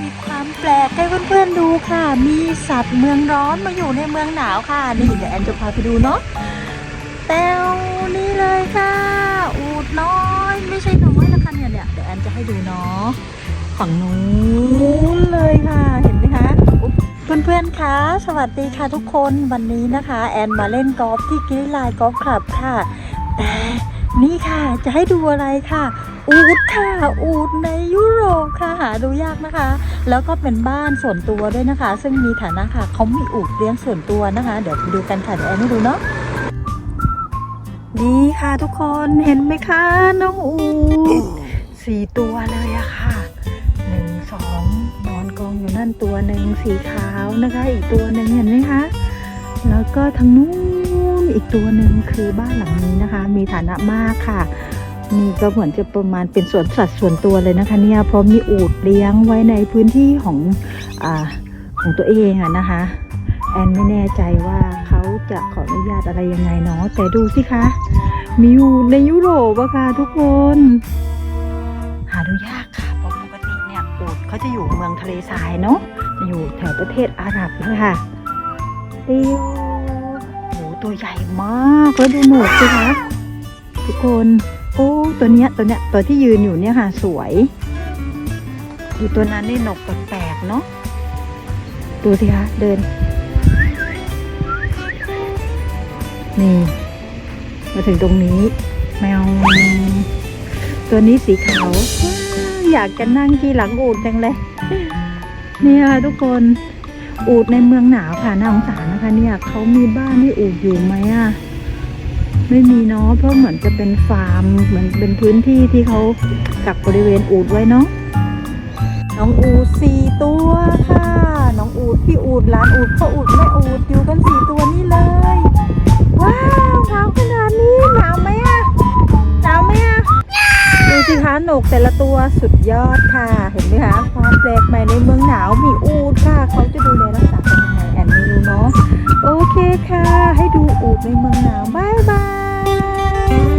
มีความแปลกให้เพื่อนๆดูค่ะ มีสัตว์เมืองร้อนมาอยู่ในเมืองหนาวค่ะ นี่เดี๋ยวแอนจะพาไปดูเนาะแต้วนี่เลยค่ะ อูดน้อยไม่ใช่น้อยนะคะเนี่ยเนี่ยเดี๋ยวแอนจะให้ดูเนาะฝั่งนู้นเลยค่ะเห็นไหมคะเพื่อนๆคะสวัสดีค่ะทุกคนวันนี้นะคะ แอนมาเล่นกอล์ฟที่กิลไลน์กอล์ฟคลับค่ะแต่ นี่ค่ะจะให้ดูอะไรค่ะ อูดค่ะ อูดในยุโรปค่ะหาดูยากนะคะ แล้วก็เป็นบ้านส่วนตัวด้วยนะคะ ซึ่งมีฐานะค่ะเขามีอูดเลี้ยงส่วนตัวนะคะ เดี๋ยวไปดูกันค่ะเดี๋ยวแอนให้ดูเนาะนี่ค่ะทุกคนเห็นไหมคะน้องอูดสี่ตัวเลยอะค่ะหนึ่งสองนอนกองอยู่นั่นตัวหนึ่งสีขาวนะคะ อีกตัวหนึ่งเห็นไหมคะ แล้วก็ทางนู้น อีกตัวหนึ่งคือบ้านหลังนี้นะคะ มีฐานะมากค่ะนี่ก็เหมือนจะประมาณเป็นสวนสัตว์ส่วนตัวเลยนะคะเนี่ยเพราะมีอูดเลี้ยงไว้ในพื้นที่ของอของตัวเองอะนะคะแอนไม่แน่ใจว่าเขาจะขออนุญาตอะไรยังไงเนาะแต่ดูสิคะมีอูดในยุโรปอะค่ะทุกคน หาดูยากค่ะเพราะปกติเนี่ยอูดเขาจะอยู่เมืองทะเลทรายเนาะจะอยู่แถวประเทศอาหรับนะคะเดียว ตัวใหญ่มากแล้วดูหนวดสิคะทุกคนโอ้ตัวเนี้ยตัวเนี้ยตัวที่ยืนอยู่เนี่ยค่ะสวยดูตัวนั้นนี่หนกแปลกๆเนาะดูสิคะเดิน นี่ มาถึงตรงนี้ แมว ตัวนี้สีขาว อยากจะนั่งที่หลังอูดจังเลย เนี่ยค่ะทุกคน อูดในเมืองหนาวค่ะน่าสงสารนะคะ เนี่ยเขามีบ้านให้อูดอยู่ไหมอะไม่มีเนาะเพราะเหมือนจะเป็นฟาร์มเหมือนเป็นพื้นที่ที่เขากักบริเวณอูดไว้เนาะน้องอูดสี่ตัวค่ะ น้องอูดพี่อูดหลานอูดพ่ออูดแม่อูดอยู่กันสี่ตัวนี่เลย ว้าวหนาวขนาดนี้หนาวไหมอะหนาวไหมอะดูสิคะหนกแต่ละตัวสุดยอดค่ะ เห็นไหมคะความแปลกใหม่ในเมืองหนาวมีอูดค่ะเขา โอเคค่ะ ให้ดูอูดในเมืองหนาวบายบาย